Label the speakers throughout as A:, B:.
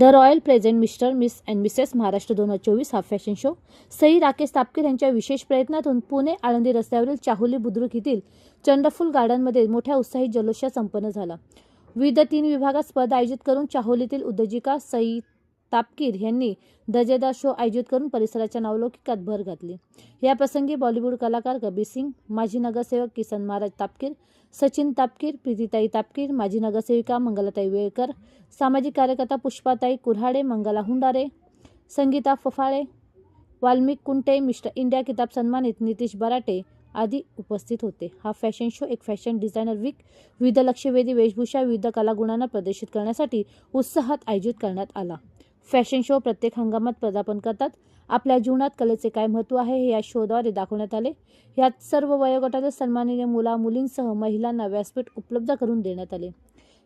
A: The royal present mister miss and mrs Maharashtra दोन हजार चोवीस हा फॅशन शो. सई राकेश तापकीर यांच्या विशेष प्रयत्नातून पुणे आळंदी रस्त्यावरील चाहुली बुद्रुक येथील चंडफुल गार्डनमध्ये मोठ्या उत्साही जल्लोषात संपन्न झाला. विविध तीन विभागात स्पर्धा आयोजित करून चाहोलीतील उद्योजिका सई तापकीर यांनी दर्जेदार शो आयोजित करून परिसराच्या नावलौकिकात भर घातली. या प्रसंगी बॉलिवूड कलाकार कबीर सिंग माजी नगरसेवक किसन महाराज तापकीर सचिन तापकीर प्रीतीताई तापकीर माजी नगरसेविका मंगलाताई वेळकर सामाजिक कार्यकर्ता पुष्पाताई कुऱ्हाडे मंगला हुंडारे संगीता फफाळे वाल्मिक कुंटे मिस्टर इंडिया किताब सन्मानित नितीश बराटे आदी उपस्थित होते. हा फॅशन शो एक फॅशन डिझायनर वीक विविध लक्षवेधी वेशभूषा विविध कलागुणांना प्रदर्शित करण्यासाठी उत्साहात आयोजित करण्यात आला. फॅशन शो प्रत्येक हंगामात पदार्पण करतात. आपल्या जीवनात कलेचे काय महत्त्व आहे हे या शोद्वारे दाखवण्यात आले. यात सर्व वयोगटातील सन्माननीय मुला मुलींसह महिलांना व्यासपीठ उपलब्ध करून देण्यात आले.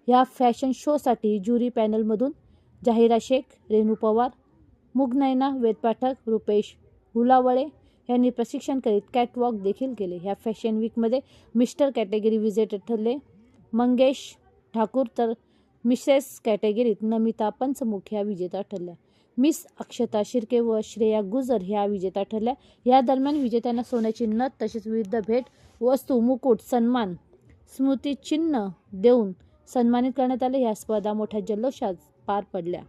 A: या फॅशन शोसाठी ज्युरी पॅनलमधून जाहिरा शेख रेणू पवार मुगनैना वेद पाठक रुपेश हुलावळे यांनी प्रशिक्षण करीत कॅटवॉक देखील केले. ह्या फॅशन वीकमध्ये मिस्टर कॅटेगरी विजेते ठरले. मंगेश ठाकूर तर मिसेस कॅटेगरीत नमिता पंचमुख ह्या विजेत्या ठरल्या. मिस अक्षता शिर्के व श्रेया गुजर ह्या विजेत्या ठरल्या. या दरम्यान विजेत्यांना सोन्याची नथ तसेच विविध भेट वस्तू मुकुट सन्मान स्मृतिचिन्ह देऊन सन्मानित करण्यात आले. ह्या स्पर्धा मोठ्या जल्लोषात पार पडल्या.